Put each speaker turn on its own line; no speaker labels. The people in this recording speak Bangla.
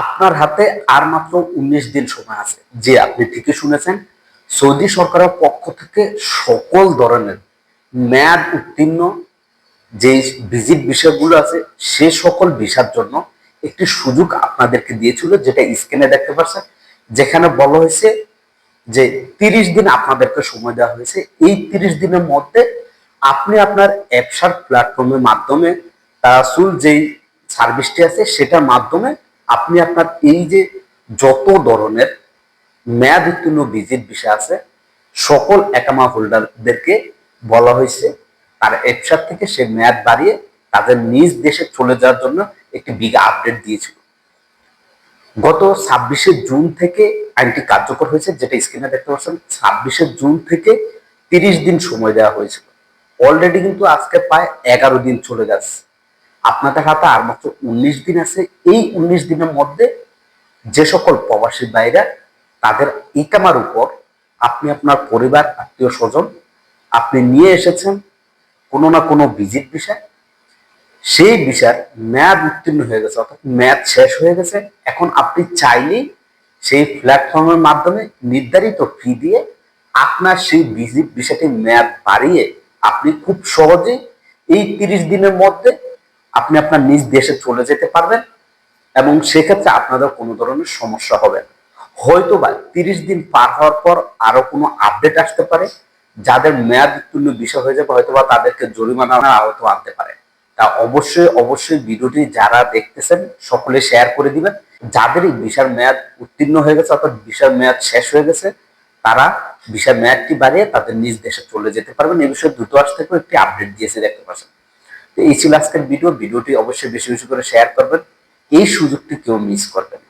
আপনার হাতে আর মাত্র উনিশ দিন সময় আছে। যে আপনি ঠিকই শুনেছেন, সৌদি সরকারের পক্ষ থেকে সকল ধরনের মেয়াদ উত্তীর্ণ যে ভিজিট বিষয়গুলো আছে, সে সকল ভিসার জন্য একটি সুযোগ আপনাদেরকে দিয়েছিল, যেটা স্ক্রিনে দেখতে পাচ্ছেন, যেখানে বলা হয়েছে যে তিরিশ দিন আপনাদেরকে সময় দেওয়া হয়েছে। এই তিরিশ দিনের মধ্যে আপনি আপনার অ্যাপসার প্ল্যাটফর্মের মাধ্যমে তারাসুল যেই সার্ভিসটি আছে, সেটার মাধ্যমে আপনি আপনার এই যে যত ধরনের মেয়াদ উত্তীর্ণ ভিজিট বিষয় আছে, সকল একামা হোল্ডারদেরকে বলা হয়েছে, তার অ্যাপসার থেকে সে মেয়াদ বাড়িয়ে তাদের নিজ দেশে চলে যাওয়ার জন্য একটি বিগ আপডেট দিয়েছিল। গত ছাব্বিশে জুন থেকে আইনটি কার্যকর হয়েছে, যেটা স্ক্রিনে দেখতে পাচ্ছেন, ছাব্বিশে জুন থেকে তিরিশ দিন সময় দেওয়া হয়েছিল। অলরেডি কিন্তু আজকে প্রায় এগারো দিন চলে যাচ্ছে। আপনাদের হাতে আর মাত্র উনিশ দিন আছে। এই উনিশ দিনের মধ্যে যে সকল প্রবাসী ভাইরা তাদের ইকামার উপর আপনি আপনার পরিবার, আত্মীয় স্বজন, আপনি নিয়ে এসেছেন কোনো না কোনো ভিজিট বিষয়। সেই বিষয়ের মেয়াদ উত্তীর্ণ হয়ে গেছে, অর্থাৎ মেয়াদ শেষ হয়ে গেছে। এখন আপনি চাইলেই সেই প্ল্যাটফর্মের মাধ্যমে নির্ধারিত ফি দিয়ে আপনার সেই ভিজিট বিষয়টি মেয়াদ বাড়িয়ে আপনি খুব সহজেই এই তিরিশ দিনের মধ্যে আপনি আপনার নিজ দেশে চলে যেতে পারবেন এবং সেক্ষেত্রে আপনাদের কোনো ধরনের সমস্যা হবে হয়তো বা তিরিশ দিন পার হওয়ার পর আরও কোনো আপডেট আসতে পারে, যাদের মেয়াদ উত্তীর্ণ বিষয় হয়ে যাবে হয়তো বা তাদেরকে জরিমানা আহত আনতে পারে। তা অবশ্যই অবশ্যই ভিডিওটি যারা দেখতেছেন, সকলে শেয়ার করে দিবেন। যাদের ভিসার মেয়াদ উত্তীর্ণ হয়ে গেছে, অর্থাৎ ভিসার মেয়াদ শেষ হয়ে গেছে, তারা ভিসার মেয়াদটি বাড়িয়ে তাদের নিজ দেশে চলে যেতে পারবেন। এই বিষয়ে দূতাবাস থেকেও একটি আপডেট দিয়েছে দেখতে পাচ্ছেন। তো এই ছিল আজকের ভিডিও ভিডিওটি অবশ্যই বেশি বেশি করে শেয়ার করবেন এই সুযোগটি কেউ মিস করবেন।